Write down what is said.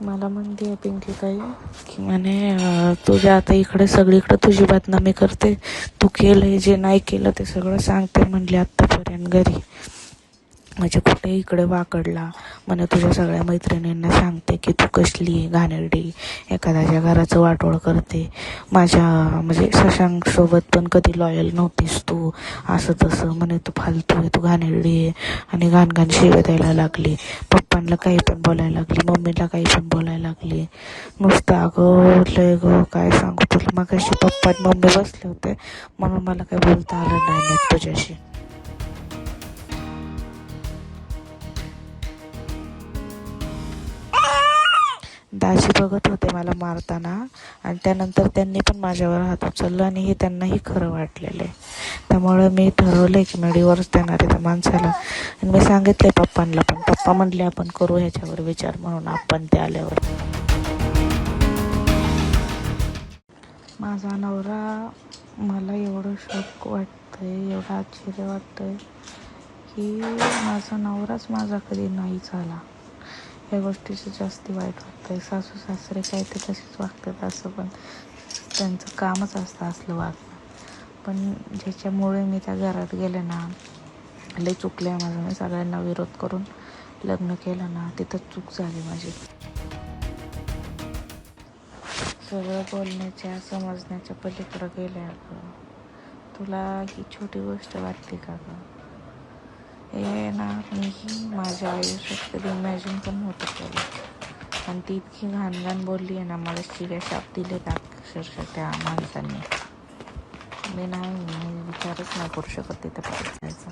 मला म्हणते पिंकी ताई की म्हणे तुझ्या आता इकडे सगळीकडे तुझी बदनामी करते. तू केलंय जे नाही केलं ते सगळं सांगते म्हणले आत्तापर्यंत घरी. म्हणजे कुठे इकडे वाकडला म्हणे तुझ्या सगळ्या मैत्रिणींना सांगते की तू कसली घाणेरडी एखाद्याच्या घराचं वाटोळ करते. माझ्या म्हणजे सशांकसोबत पण कधी लॉयल नव्हतीस तू. असं तसं म्हणे तू फालतू आहे तू घाणेरडी आहे आणि घाण घाण शिव्या द्यायला लागली. पप्पांना काही पण बोलायला लागली मम्मीला काही पण बोलायला लागली. नुसतं अगं लय गं काय सांगू तुला? मग पप्पा आणि मम्मी बसले होते. म्हणून मला काही बोलता आलं नाही नाही तुझ्याशी. दाजी बघत होते मला मारताना. आणि त्यानंतर त्यांनी पण माझ्यावर हात उचलला आणि हे त्यांनाही खरं वाटलेलं आहे. त्यामुळे मी ठरवलं की मी डिवोर्स देणार आहे त्या माणसाला. आणि मी सांगितले पप्पांना पण. पप्पा म्हणले आपण करू ह्याच्यावर विचार. म्हणून आपण ते आल्यावर. माझा नवरा मला एवढं शॉक वाटतंय एवढं आश्चर्य वाटतंय की माझा नवराच माझा कधी नाही झाला. या गोष्टीचं जास्ती वाईट वाटतंय. सासू सासरे काय ते तसेच वागतात असं पण त्यांचं कामच असतं असलं वागणं. पण ज्याच्यामुळे मी त्या घरात गेले ना लय चुकले माझं. मी सगळ्यांना विरोध करून लग्न केलं ना तिथं चूक झाली माझी. सगळं बोलण्याच्या समजण्याच्या पलीकडं गेल्या अगं. तुला ही छोटी गोष्ट वाटते का गं? हे ना मीही माझ्या आयुष्यात कधी इमॅजिन पण होतं केलं. आणि ती इतकी घाण घाण बोलली आहे ना मला शिव्या शाप दिले का अक्षरशः त्या माणसांनी. मी नाही मी विचारच नाही करू शकत तिथं परत जायचं.